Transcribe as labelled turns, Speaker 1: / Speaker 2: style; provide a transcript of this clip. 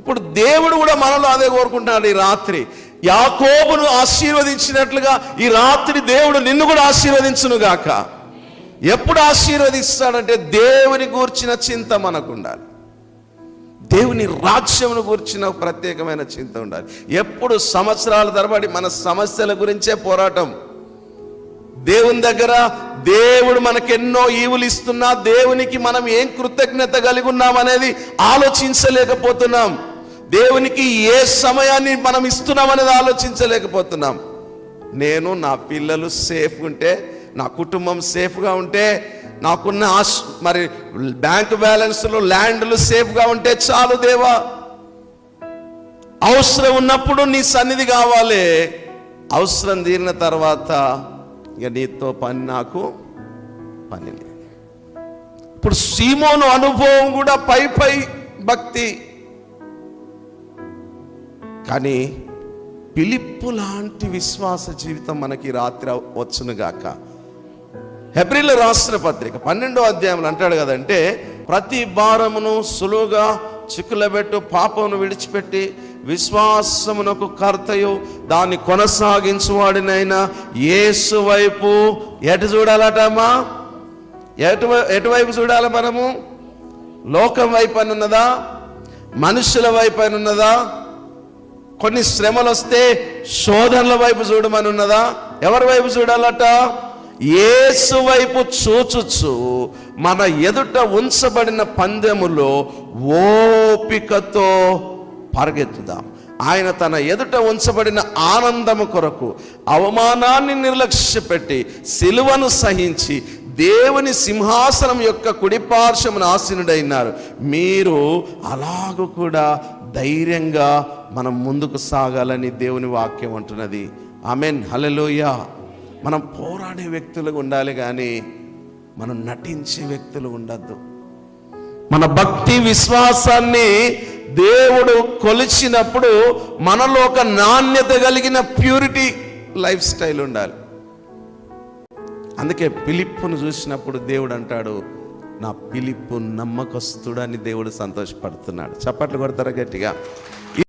Speaker 1: ఇప్పుడు దేవుడు కూడా మనలో అదే కోరుకుంటున్నాడు ఈ రాత్రి. యాకోబును ఆశీర్వదించినట్లుగా ఈ రాత్రి దేవుడు నిన్ను కూడా ఆశీర్వదించును గాక ఎప్పుడు ఆశీర్వదిస్తాడంటే దేవుని గూర్చిన చింత మనకు ఉండాలి దేవుని రాజ్యమును గూర్చిన ప్రత్యేకమైన చింత ఉండాలి. ఎప్పుడు సంవత్సరాల తరబడి మన సమస్యల గురించే పోరాటం. దేవుని దగ్గర దేవుడు మనకెన్నో ఈవులు ఇస్తున్నా దేవునికి మనం ఏం కృతజ్ఞత కలిగి ఉన్నాం అనేది ఆలోచించలేకపోతున్నాం. దేవునికి ఏ సమయాన్ని మనం ఇస్తున్నాం అనేది ఆలోచించలేకపోతున్నాం. నేను నా పిల్లలు సేఫ్ ఉంటే నా కుటుంబం సేఫ్గా ఉంటే నాకున్న ఆశ మరి బ్యాంక్ బ్యాలెన్స్లు ల్యాండ్లు సేఫ్గా ఉంటే చాలు దేవా. అవసరం ఉన్నప్పుడు నీ సన్నిధి కావాలి. అవసరం తీరిన తర్వాత ఇక నీతో పని నాకు పని లేదు. ఇప్పుడు సీమోను అనుభవం కూడా పై పై భక్తి కానీ పిలిప్పు లాంటి విశ్వాస జీవితం మనకి రాత్రి వచ్చునుగాక హెబ్రిల్ రాష్ట్ర పత్రిక పన్నెండో అధ్యాయంలో అంటాడు కదంటే ప్రతి భారమును సులువుగా చిక్కులబెట్టు పాపమును విడిచిపెట్టి విశ్వాసమునకు కర్తయు దాన్ని కొనసాగించువాడినైనా యేసు వైపు ఎటు చూడాలటమ్మా? ఎటు ఎటువైపు చూడాలి మనము? లోకం వైపు అని ఉన్నదా మనుషుల వైపు అని ఉన్నదా కొన్ని శ్రమలు వస్తే శోధనల వైపు చూడమని ఉన్నదా ఎవరి వైపు చూడాలట? ఏసు వైపు చూచుచు మన ఎదుట ఉంచబడిన పందెములో ఓపికతో పరిగెత్తుదాం. ఆయన తన ఎదుట ఉంచబడిన ఆనందము కొరకు అవమానాన్ని నిర్లక్ష్యపెట్టి సిలువను సహించి దేవుని సింహాసనం యొక్క కుడిపార్శ్వమును ఆసీనుడైనారు. మీరు అలాగూ కూడా ధైర్యంగా మనం ముందుకు సాగాలని దేవుని వాక్యం అంటున్నది. ఆమెన్. హలలోయ మనం పోరాడే వ్యక్తులు ఉండాలి కానీ మనం నటించే వ్యక్తులు ఉండద్దు. మన భక్తి విశ్వాసాన్ని దేవుడు కొలిచినప్పుడు మనలో ఒక నాణ్యత కలిగిన ప్యూరిటీ లైఫ్ స్టైల్ ఉండాలి. అందుకే పిలిప్పును చూసినప్పుడు దేవుడు అంటాడు నా పిలుపు నమ్మకస్తుడని దేవుడు సంతోషపడుతున్నాడు. చప్పట్లు కొడతారా గట్టిగా?